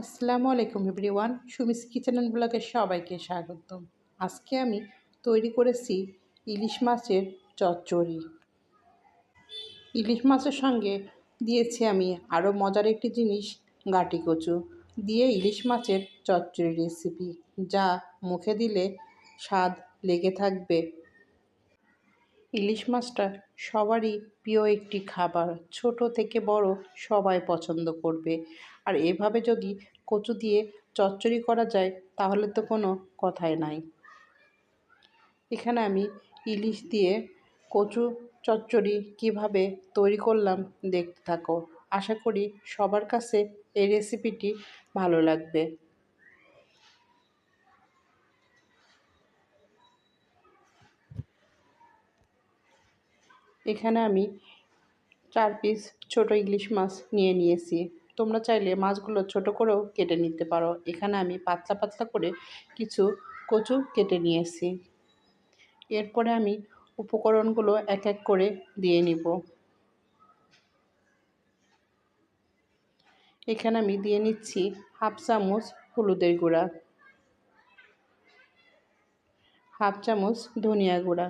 আসসালামু আলাইকুম everyone. Sumi's kitchen and ব্লগে সবাইকে স্বাগত আজকে আমি তৈরি করেছি ইলিশ মাছের চচ্চড়ি। ইলিশ মাছের সঙ্গে দিয়েছি আমি আরও মজার একটি জিনিস গাটি কচু দিয়ে ইলিশ মাছের চচ্চড়ি রেসিপি, যা মুখে দিলে স্বাদ লেগে থাকবে। ইলিশ মাছটা সবারই প্রিয় একটি খাবার, ছোট থেকে বড় সবাই পছন্দ করবে। আর এভাবে যদি কচু দিয়ে চচ্চড়ি করা যায়, তাহলে তো কোনো কথাই নাই। এখানে আমি ইলিশ দিয়ে কচু চচ্চড়ি কীভাবে তৈরি করলাম দেখতে থাকো। আশা করি সবার কাছে এই রেসিপিটি ভালো লাগবে। এখানে আমি চার পিস ছোট ইলিশ মাছ নিয়ে নিয়েছি। তোমরা চাইলে মাছগুলো ছোট করেও কেটে নিতে পারো। এখানে আমি পাতলা পাতলা করে কিছু কচু কেটে নিয়েছি। এরপরে আমি উপকরণগুলো এক এক করে দিয়ে নিব। এখানে আমি দিয়ে নিচ্ছি হাফ চামচ হলুদের গুঁড়া, হাফ চামচ ধনিয়া গুঁড়া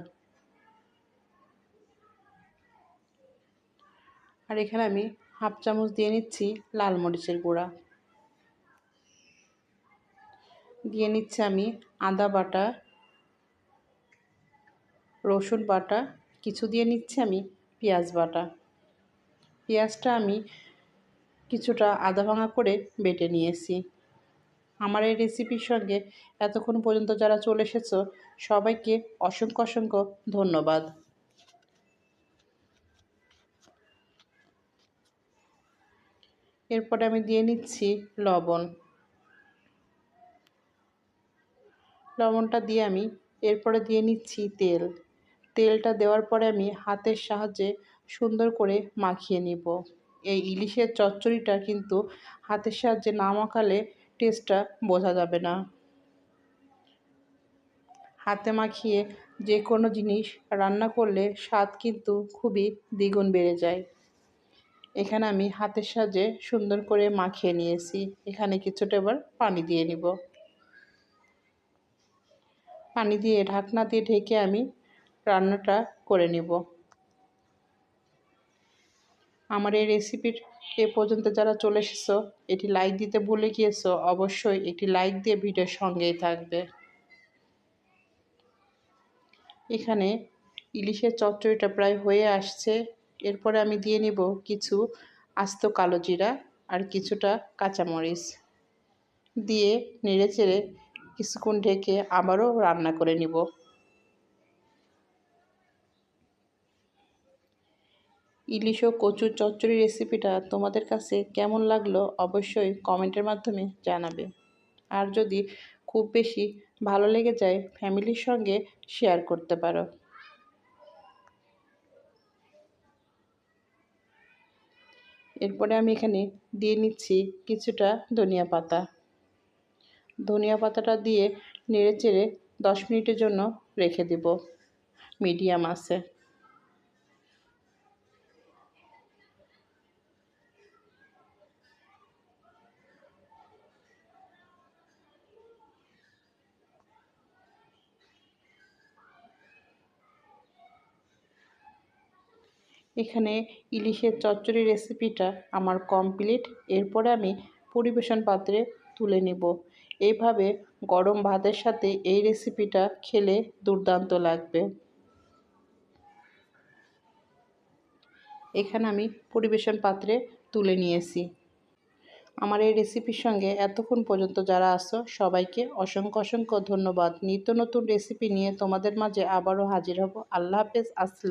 আর এখানে আমি হাফ চামচ দিয়ে নিচ্ছি লাল মরিচের গুঁড়া। দিয়ে নিচ্ছি আমি আদা বাটা, রসুন বাটা, কিছু দিয়ে নিচ্ছি আমি পেঁয়াজ বাটা। পেঁয়াজটা আমি কিছুটা আদা ভাঙা করে বেটে নিয়েছি। আমার এই রেসিপির সঙ্গে এতক্ষণ পর্যন্ত যারা চলে এসেছ, সবাইকে অসংখ্য অসংখ্য ধন্যবাদ। এরপরে আমি দিয়ে নিচ্ছি লবণ। লবণটা দিয়ে আমি এরপরে দিয়ে নিচ্ছি তেল। তেলটা দেওয়ার পরে আমি হাতের সাহায্যে সুন্দর করে মাখিয়ে নিব। এই ইলিশের চচ্চড়িটা কিন্তু হাতের সাহায্যে না মাখালে টেস্টটা বোঝা যাবে না। হাতে মাখিয়ে যে কোনো জিনিস রান্না করলে স্বাদ কিন্তু খুবই দ্বিগুণ বেড়ে যায়। এখানে আমি হাতের সাহায্যে সুন্দর করে মাখিয়ে নিয়েছি। এখানে কিছুটা এবার পানি দিয়ে নিব। পানি দিয়ে ঢাকনা দিয়ে ঢেকে আমি রান্নাটা করে নিব। আমার এই রেসিপির এ পর্যন্ত যারা চলে এসেছ, এটি লাইক দিতে ভুলে গিয়েছো, অবশ্যই একটি লাইক দিয়ে ভিডিওর সঙ্গেই থাকবে। এখানে ইলিশের চচ্চড়িটা প্রায় হয়ে আসছে। এরপরে আমি দিয়ে নিব কিছু আস্ত কালো জিরা আর কিছুটা কাঁচামরিচ। দিয়ে নেড়ে চেড়ে কিছুক্ষণ ঢেকে আবারও রান্না করে নিব। ইলিশ ও কচুর চচ্চড়ি রেসিপিটা তোমাদের কাছে কেমন লাগল অবশ্যই কমেন্টের মাধ্যমে জানাবে। আর যদি খুব বেশি ভালো লেগে যায়, ফ্যামিলির সঙ্গে শেয়ার করতে পারো। এরপরে আমি এখানে দিয়ে নিচ্ছি কিছুটা ধনিয়া পাতা। ধনিয়া পাতাটা দিয়ে নেড়ে চেড়ে দশ মিনিটের জন্য রেখে দেব। মিডিয়াম আছে। এখানে ইলিশের চচ্চড়ি রেসিপিটা আমার কমপ্লিট এরপরে আমি পরিবেশন পাত্রে তুলে নেব। এইভাবে গরম ভাতের সাথে এই রেসিপিটা খেলে দুর্দান্ত লাগবে। এখানে আমি পরিবেশন পাত্রে তুলে নিয়েছি। আমার এই রেসিপির সঙ্গে এতক্ষণ পর্যন্ত যারা আসো সবাইকে অসংখ্য অসংখ্য ধন্যবাদ। নিত্য নতুন রেসিপি নিয়ে তোমাদের মাঝে আবারও হাজির হব। আল্লাহ হাফেজ, আসসালাম।